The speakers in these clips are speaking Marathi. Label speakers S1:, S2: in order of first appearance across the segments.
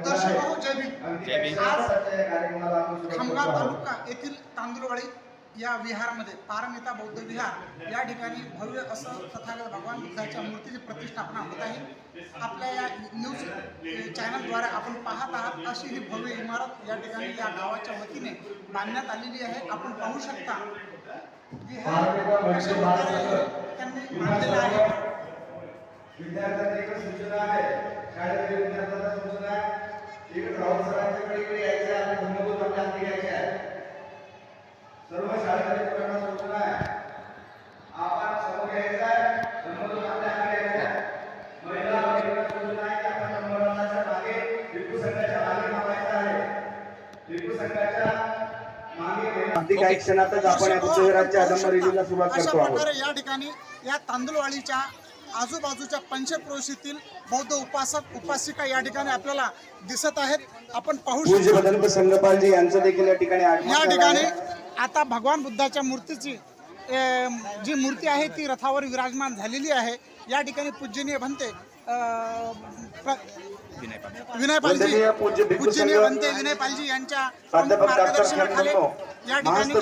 S1: हो,
S2: सुरुवात
S1: खामगाव. तालुका येथील तांदूळवाडी या विहारमध्ये पारमिता बौद्ध विहार या ठिकाणी भव्य असं तथागत भगवान बुद्धाच्या मूर्तीची प्रतिष्ठापना होत आहे. आपल्या या न्यूज चॅनलद्वारे आपण पाहत आहात अशी ही भव्य इमारत या ठिकाणी या गावाच्या वतीने बांधण्यात आलेली आहे. आपण पाहू शकता विहार त्यांनी बांधलेलं आहे.
S2: विद्यार्थ्यांना एकच सूचना आहे शाळेतील विद्यार्थ्यांना सूचना आहे इकडे राहुल सरांच्याकडे इकडे यायचं आहे आणि धर्मदूत आपल्या हाती घ्यायचे आहे सर्व शाळेतील मुलांना सूचना आहे आपण समोर यायचं आहे धर्मदूत आपल्या हाती घ्यायचे आहे महिला भगिनींना सूचना आहे की आपण नंबरच्या मागे टिपू संघाच्या मागे थांबायचं आहे टिपू संघाच्या मागे अगदी काही क्षणातच आपण या अदम्य रिलीजला सुरुवात करतो आहोत.
S1: या ठिकाणी या तांदूळवाडीच्या आजूबाजूच्या पंचक्रोशीतील बौद्ध उपासक उपासिका या ठिकाणी आपल्याला दिसत आहेत. आपण पाहू
S2: पूज्य
S1: शकतो.
S2: यांचं देखील या ठिकाणी
S1: या. आता भगवान बुद्धाच्या मूर्तीची जी मूर्ती आहे ती रथावर विराजमान झालेली आहे. या ठिकाणी पूजनीय बनते विनय पालजी पूजनीय बनते विनय पालजी यांच्या मार्गदर्शनाखाली या ठिकाणी.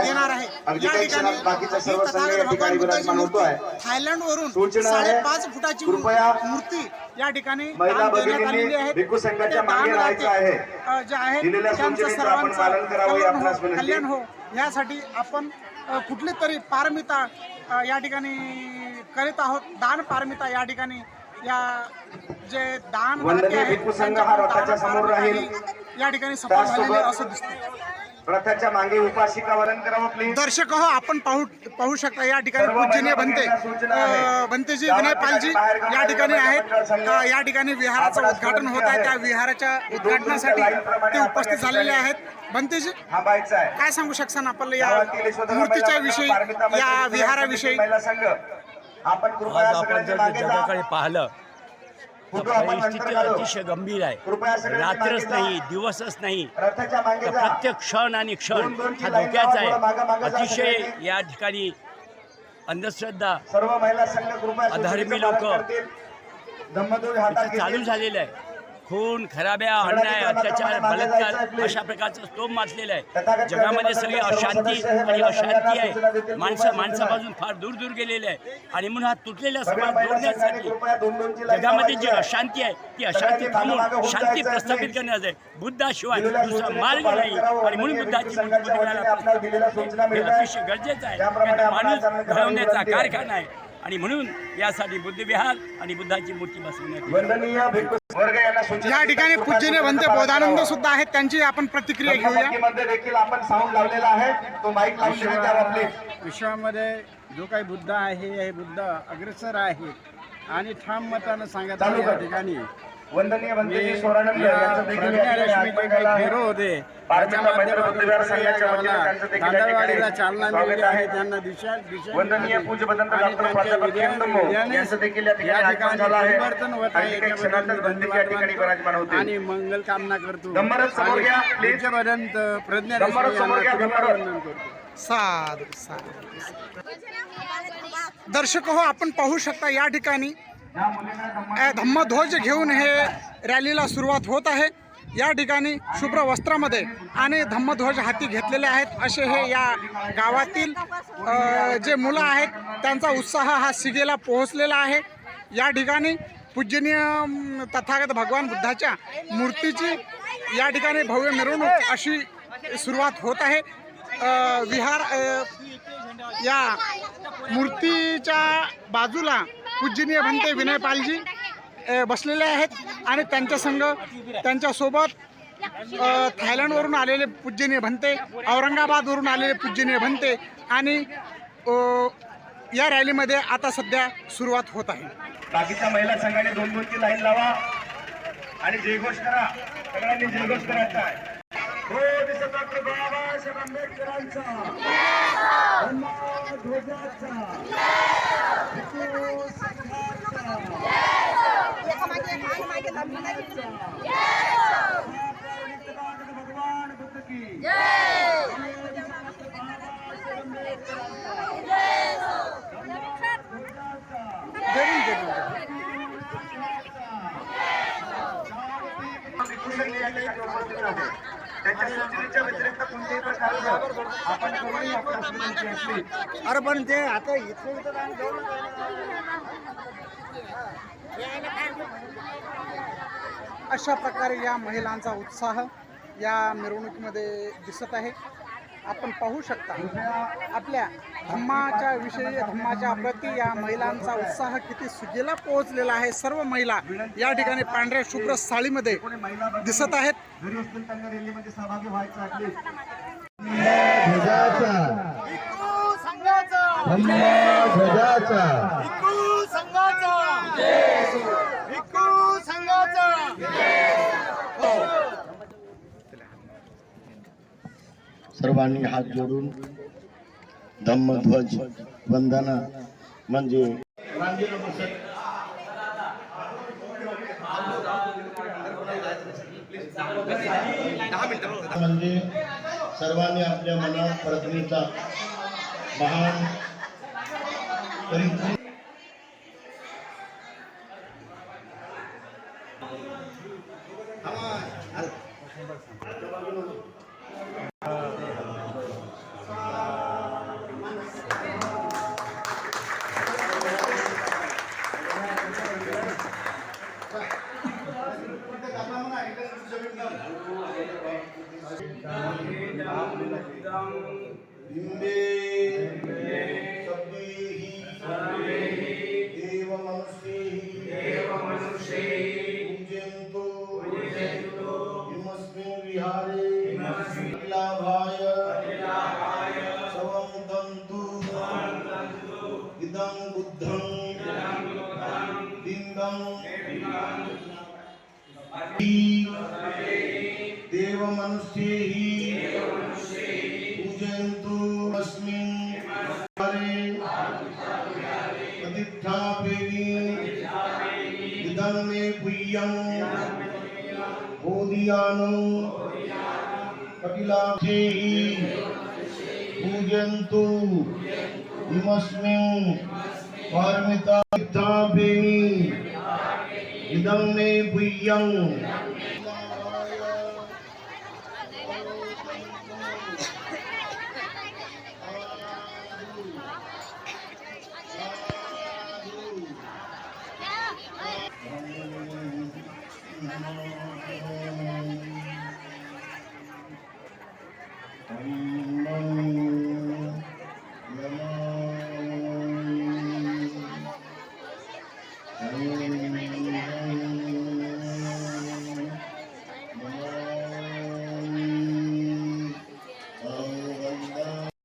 S1: येणार आहे. या ठिकाणी ही भगवान बुद्धाची थायलंड वरून साडेपाच फुटाची मूर्ती या ठिकाणी देण्यात आलेली आहे. जे आहे त्यांचं सर्वांचं
S2: ही
S1: कल्याण हो हो. यासाठी आपण कुठली तरी पारमिता या ठिकाणी करीत आहोत. दान पारमिता या ठिकाणी. या जे दान या ठिकाणी सफल झालेली असं दिसतं
S2: रथाच्या मागे उपासिका वरण करावं प्लीज
S1: दर्शक हो आपण पाहू पाहू शकता या ठिकाणी पूजनीय बनते बनतेजी विनय पालजी या ठिकाणी आहेत. या ठिकाणी विहाराचं उद्घाटन होत आहे. त्या. विहाराच्या उद्घाटनासाठी ते उपस्थित झालेले आहेत. बनतेजी काय सांगू शकसान आपल्याला या मूर्तीच्या विषयी या विहाराविषयी?
S2: आपण कृपया
S3: आज आपण
S2: सगळ्यांनी
S3: जर जगाकडे पाहिलं परिस्थिती. अतिशय गंभीर आहे रात्रच. नाही दिवसच नाही तर प्रत्येक क्षण आणि क्षण हा धोक्याचा आहे अतिशय. या ठिकाणी अंधश्रद्धा
S2: सर्व महिला संघ पालन
S3: लोकं. चालू. झालेलं आहे खून खराब्या अन्याय अत्याचार बलात्कार. अशा प्रकारचं स्तोम माचलेलं आहे जगामध्ये सगळी अशांती आणि अशांती आहे माणसं माणसापासून फार दूर दूर गेलेले आहे आणि म्हणून हा तुटलेला समाज जोडण्यासाठी जगामध्ये जी. अशांती आहे ती अशांती थांबून शांती प्रस्थापित. करण्याचं आहे बुद्धाशिवाय दुसरा मार्ग नाही. आणि म्हणून बुद्धाची हे. अतिशय गरजेचं आहे माणूस घडवण्याचा. कारखाना आहे आणि म्हणून यासाठी बुद्धविहार आणि बुद्धाची मूर्ती बसवण्यात
S1: या ठिकाणी बनते
S2: पालन
S1: बोधानंद. सुद्धा आहेत. त्यांची आपण प्रतिक्रिया घेऊया.
S2: धम्मपत्नीमध्ये देखील आपण साऊंड लावलेला आहे. तो माईक लावून देण्यात द्यावा प्लीज
S4: विश्वामध्ये जो काही बुद्ध आहे हे बुद्ध अग्रेसर आहे. आणि ठाम मतानं सांगत आहे या. ठिकाणी.
S2: वंदनीय सोरानंद
S4: या
S2: यांचं देखील या ठिकाणी
S4: होते
S2: पारमिता संघाच्या वतीने त्यांचं देखील या ठिकाणी स्वागत आहे.
S4: त्यांना दिशा
S2: वंदनीय. पूज्य बदंत डॉक्टर प्राध्यापक यांचं देखील या ठिकाणी आगमन झालं आहे. आणि काही क्षणातच या ठिकाणी विराजमान
S4: मंगल कामना करतो
S2: धम्मरथ समोर घ्या, please.
S4: पूज्यपर्यंत प्रज्ञा
S2: धम्मरथ समोर घ्या, धम्मरथ.
S4: वंदन करतो
S1: साधू साधू दर्शक हो आपण पाहू शकता या ठिकाणी धम्मध्वज घेऊन हे रॅलीला सुरुवात होत आहे. या ठिकाणी शुभ्र वस्त्रामध्ये आणि धम्मध्वज हाती घेतलेले आहेत. असे हे या गावातील जे मुलं आहेत त्यांचा उत्साह हा सिगेला पोहोचलेला आहे. या ठिकाणी पूजनीय तथागत भगवान बुद्धाच्या मूर्तीची या ठिकाणी भव्य मिरवणूक अशी सुरुवात होत आहे. विहार या मूर्तीच्या बाजूला पूजनीय म्हणते विनय पालजी. बसलेले आहेत आणि त्यांच्या संघ त्यांच्यासोबत थायलंडवरून आलेले पूजनीय भंते औरंगाबादवरून आलेले पूजनीय भंते आणि या रॅलीमध्ये आता सध्या सुरुवात होत आहे.
S2: बाकीच्या महिला संघाने दोन दोनची लाईन लावा आणि जयघोष करा. सगळ्यांनी जयघोष करायचा आहे. हो दिसत डॉक्टर बाबासाहेब आंबेडकरांचा धम्मध्वजाचा भिक्खू संघाचा भगवान बुद्ध की
S1: जरूर जरूर
S2: या ठिकाणी उपस्थित आहे सूचनेच्या व्यतिरिक्त कोणत्याही प्रकारचं आपण करूनही आपल्याला विनंती असली
S4: अरे पण ते आता इथे
S1: अशा प्रकारे या महिलांचा उत्साह या मिरवणुकीमध्ये दिसत आहे. आपण पाहू शकता आपल्या धम्माच्या विषयी धम्माच्या प्रती या महिलांचा उत्साह किती सुगीला पोहोचलेला आहे. सर्व महिला या ठिकाणी पांढऱ्या शुभ्र
S2: साळीमध्ये
S1: दिसत आहेत.
S2: ध्वजाचा असतील त्यांना रॅलीमध्ये सहभागी व्हायचं असले
S5: सर्वांनी हात जोडून धम्मध्वज वंदना म्हणजे म्हणजे सर्वांनी आपल्या मनात प्रथमेचा महान पूजयन्तु। इमस्मिन् विहारे। अखिलाभाय। समन्तन्तु इदं बुद्धं बिम्बं देवमनुष्यैहि अस्मिन् विहारे प्रतिष्ठापेनि इदं मे गुह्यं बोधियानो कपिलाक्षेहि पूजयन्तु इमस्मिन् पारमिता प्रतिष्ठापेनि इदं मे गुह्यं